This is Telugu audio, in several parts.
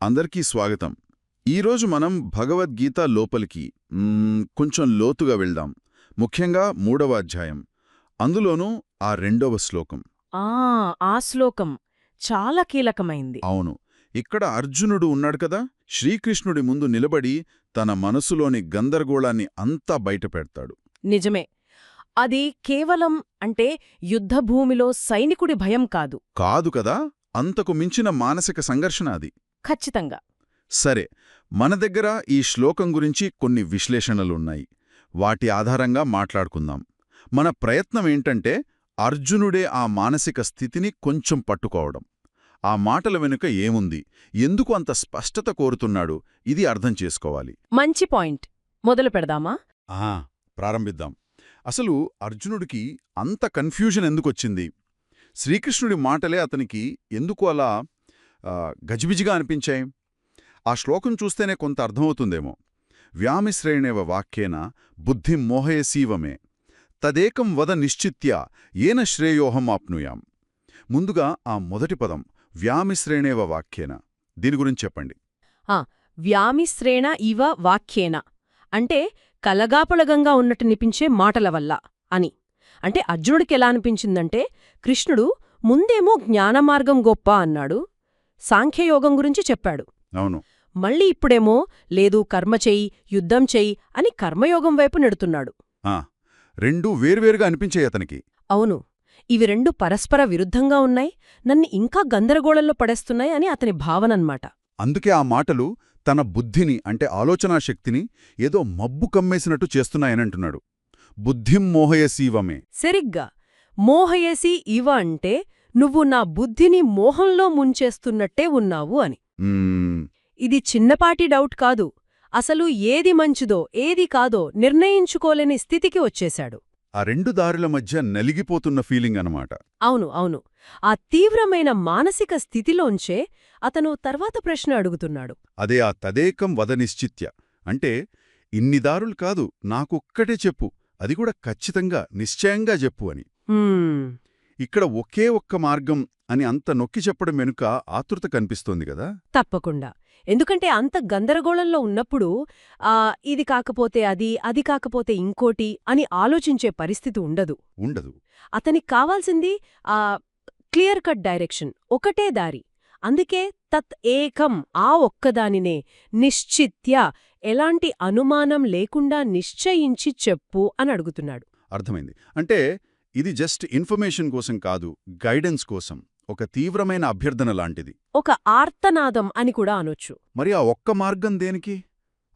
అందరికీ స్వాగతం. ఈరోజు మనం భగవద్గీత లోపలికి కొంచెం లోతుగా వెళ్దాం. ముఖ్యంగా మూడవ అధ్యాయం అందులోనూ ఆ రెండవ శ్లోకం. ఆ ఆ శ్లోకం చాలా కీలకమైంది. అవును. ఇక్కడ అర్జునుడు ఉన్నాడు కదా శ్రీకృష్ణుడి ముందు నిలబడి తన మనసులోని గందరగోళాన్ని అంతా బయటపెడతాడు నిజమే. అది కేవలం అంటే యుద్ధభూమిలో సైనికుడి భయం కాదు. కాదు కదా అంతకు మించిన మానసిక సంఘర్షణ అది. ఖచ్చితంగా. సరే మన దగ్గర ఈ శ్లోకం గురించి కొన్ని విశ్లేషణలున్నాయి. వాటి ఆధారంగా మాట్లాడుకుందాం. మన ప్రయత్నం ఏంటంటే అర్జునుడే ఆ మానసిక స్థితిని కొంచెం పట్టుకోవడం. ఆ మాటల వెనుక ఏముంది? ఎందుకు అంత స్పష్టత కోరుతున్నాడు? ఇది అర్థం చేసుకోవాలి. మంచి పాయింట్. మొదలు పెడదామా? ఆ ప్రారంభిద్దాం. అసలు అర్జునుడికి అంత కన్ఫ్యూజన్ ఎందుకొచ్చింది? శ్రీకృష్ణుడి మాటలే అతనికి ఎందుకు అలా గజిబిజిగా అనిపించాయి ఆ శ్లోకం చూస్తేనే కొంత అర్థమవుతుందేమో. వ్యామిశ్రేణేవ వాక్యేన బుద్ధి మోహయసీవమే. తదేకం వద నిశ్చిత్య ఏన శ్రేయోహం ఆప్నుయాం. ముందుగా ఆ మొదటి పదం వ్యామిశ్రేణేవ వాక్యేన. దీని గురించి చెప్పండి. వ్యామిశ్రేణ ఇవ వాక్యేన. అంటే కలగాపలగంగా ఉన్నట్టు నిపించే మాటల వల్ల అని. అంటే అర్జునుడికి ఎలా అనిపించిందంటే కృష్ణుడు ముందేమో జ్ఞానమార్గం గొప్ప అన్నాడు సాంఖ్యయోగం గురించి చెప్పాడు. అవును. మళ్ళీ ఇప్పుడేమో లేదు కర్మ చెయ్యి యుద్ధం చెయ్యి అని కర్మయోగం వైపు నెడుతున్నాడు. ఆ రెండూ వేర్వేరుగా అనిపించాయి అతనికి. అవును. ఇవి రెండు పరస్పర విరుద్ధంగా ఉన్నాయి నన్ను ఇంకా గందరగోళంలో పడేస్తున్నాయి అని అతని భావనన్మాట అందుకే ఆ మాటలు తన బుద్ధిని అంటే ఆలోచనా శక్తిని ఏదో మబ్బు కమ్మేసినట్టు చేస్తున్నాయనంటున్నాడు బుద్ధిం మోహయసీవమే. సరిగ్గా. మోహయేసి ఇవ అంటే నువ్వు నా బుద్ధిని మోహంలో ముంచేస్తున్నట్టే ఉన్నావు అని. ఇది చిన్నపాటి డౌట్ కాదు. అసలు ఏది మంచిదో ఏది కాదో నిర్ణయించుకోలేని స్థితికి వచ్చేశాడు. ఆ రెండు దారుల మధ్య నలిగిపోతున్న ఫీలింగ్ అనమాట అవును అవును. ఆ తీవ్రమైన మానసిక స్థితిలోంచే అతను తర్వాత ప్రశ్న అడుగుతున్నాడు. అదే ఆ తదేకం వద నిశ్చిత్య. అంటే ఇన్ని దారులు కాదు నాకొక్కటే చెప్పు. అది కూడా ఖచ్చితంగా నిశ్చయంగా చెప్పు అని. "హ్మ్, ఇక్కడ ఒకే ఒక్క మార్గం అని అంత నొక్కి చెప్పడం వెనుక ఆతృత కనిపిస్తోంది కదా? తప్పకుండా. ఎందుకంటే అంత గందరగోళంలో ఉన్నప్పుడు ఆ ఇది కాకపోతే అది అది కాకపోతే ఇంకోటి అని ఆలోచించే పరిస్థితి ఉండదు. ఉండదు. అతనికి కావాల్సింది ఆ క్లియర్ కట్ డైరెక్షన్. ఒకటే దారి. అందుకే తత్ ఏకం ఆ ఒక్కదానినే నిశ్చిత్య ఎలాంటి అనుమానం లేకుండా నిశ్చయించి చెప్పు అని అడుగుతున్నాడు. అర్థమైంది. అంటే ఇది జస్ట్ ఇన్ఫర్మేషన్ కోసం కాదు గైడెన్స్ కోసం. ఒక తీవ్రమైన అభ్యర్థన లాంటిది. ఒక ఆర్తనాదం అని కూడా అనొచ్చు. మరి ఆ ఒక్క మార్గం దేనికి?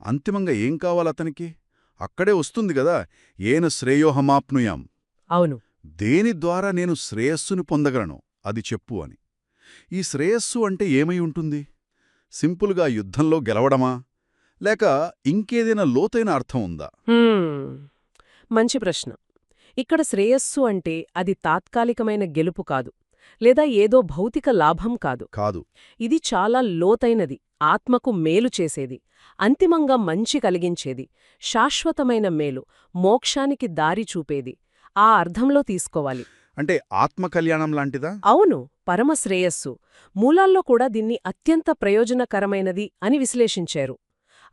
అంతిమంగా ఏం కావాలతనికి అక్కడే వస్తుంది గదా ఏన శ్రేయోహమాప్నుయాం. అవును. దేని ద్వారా నేను శ్రేయస్సును పొందగలను? అది చెప్పు అని. ఈ శ్రేయస్సు అంటే ఏమై ఉంటుంది? సింపుల్గా యుద్ధంలో గెలవడమా? లేక ఇంకేదైనా లోతైన అర్థం ఉందా. మంచి ప్రశ్న. ఇక్కడ శ్రేయస్సు అంటే అది తాత్కాలికమైన గెలుపు కాదు లేదా ఏదో భౌతిక లాభం కాదు. కాదు. ఇది చాలా లోతైనది ఆత్మకు మేలు చేసేది అంతిమంగా మంచి కలిగించేది శాశ్వతమైన మేలు మోక్షానికి దారి చూపేది. ఆ అర్థంలో తీసుకోవాలి. అంటే ఆత్మకల్యాణం లాంటిదా? అవును పరమశ్రేయస్సు మూలాల్లో కూడా దీన్ని అత్యంత ప్రయోజనకరమైనది అని విశ్లేషించారు.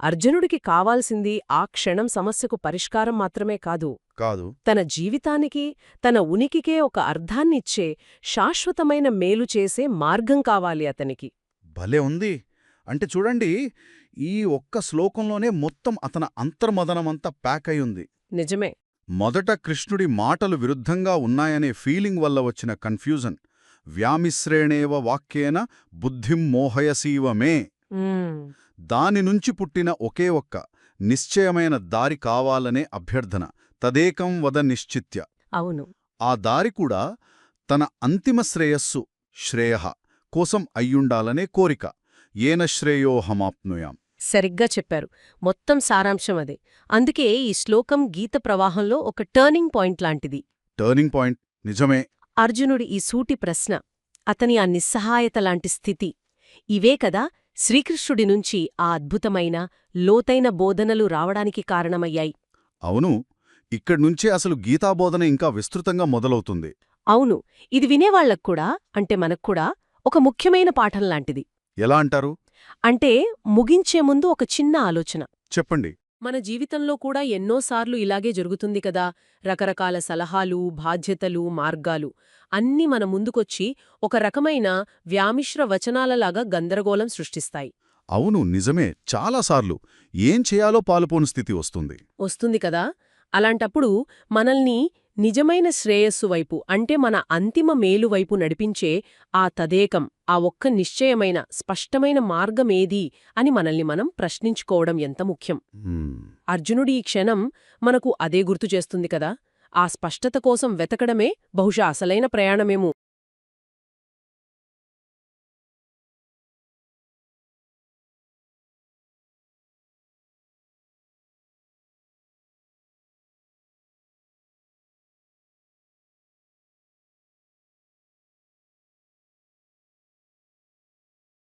అర్జునుడికి కావాల్సింది ఆ క్షణం సమస్యకు పరిష్కారం మాత్రమే కాదు. కాదు. తన జీవితానికి తన ఉనికికే ఒక అర్థాన్నిచ్చే శాశ్వతమైన మేలు చేసే మార్గం కావాలి అతనికి. భలే ఉంది. అంటే చూడండి ఈ ఒక్క శ్లోకంలోనే మొత్తం అతన అంతర్మదనమంతా ప్యాక్ అయి ఉంది నిజమే. మొదట కృష్ణుడి మాటలు విరుద్ధంగా ఉన్నాయనే ఫీలింగ్ వల్ల వచ్చిన కన్ఫ్యూజన్. వ్యామిశ్రేణేవ వాక్యేన బుద్ధిం మోహయసీవమే దాని నుంచి పుట్టిన ఒకే ఒక్క నిశ్చయమైన దారి కావాలనే అభ్యర్థన తదేకం వద నిశ్చిత్య. అవును. ఆ దారి కూడా తన అంతిమ శ్రేయస్సు శ్రేయ కోసం అయ్యుండాలనే కోరిక. ఏన శ్రేయోహమాప్నుయాం సరిగ్గా చెప్పారు. మొత్తం సారాంశం అదే. అందుకే ఈ శ్లోకం గీత ప్రవాహంలో ఒక టర్నింగ్ పాయింట్ లాంటిది. టర్నింగ్ పాయింట్ నిజమే. అర్జునుడి ఈ సూటి ప్రశ్న అతని ఆ నిస్సహాయత లాంటి స్థితి. ఇవే కదా శ్రీకృష్ణుడి నుంచి ఆ అద్భుతమైన లోతైన బోధనలు రావడానికి కారణమయ్యాయి. అవును ఇక్కడ్నుంచే అసలు గీతాబోధన ఇంకా విస్తృతంగా మొదలవుతుంది. అవును ఇది వినేవాళ్ళక్కూడా అంటే మనక్కూడా ఒక ముఖ్యమైన పాఠం లాంటిది. ఎలా అంటారు? అంటే ముగించే ముందు ఒక చిన్న ఆలోచన. చెప్పండి. మన జీవితంలో కూడా ఎన్నోసార్లు ఇలాగే జరుగుతుంది కదా. రకరకాల సలహాలు బాధ్యతలు మార్గాలు అన్నీ మన ముందుకొచ్చి ఒక రకమైన వ్యామిశ్ర వచనాలలాగా గందరగోళం సృష్టిస్తాయి. అవును నిజమే. చాలాసార్లు ఏం చేయాలో పాలుపోని స్థితి వస్తుంది. వస్తుంది కదా. అలాంటప్పుడు మనల్ని నిజమైన శ్రేయస్సు వైపు అంటే మన అంతిమ మేలు వైపు నడిపించే ఆ తదేకం ఆ ఒక్క నిశ్చయమైన స్పష్టమైన మార్గమేది అని మనల్ని మనం ప్రశ్నించుకోవడం ఎంత ముఖ్యం? అర్జునుడి ఈ క్షణం మనకు అదే గుర్తు చేస్తుంది కదా? ఆ స్పష్టత కోసం వెతకడమే బహుశా అసలైన ప్రయాణమేమో.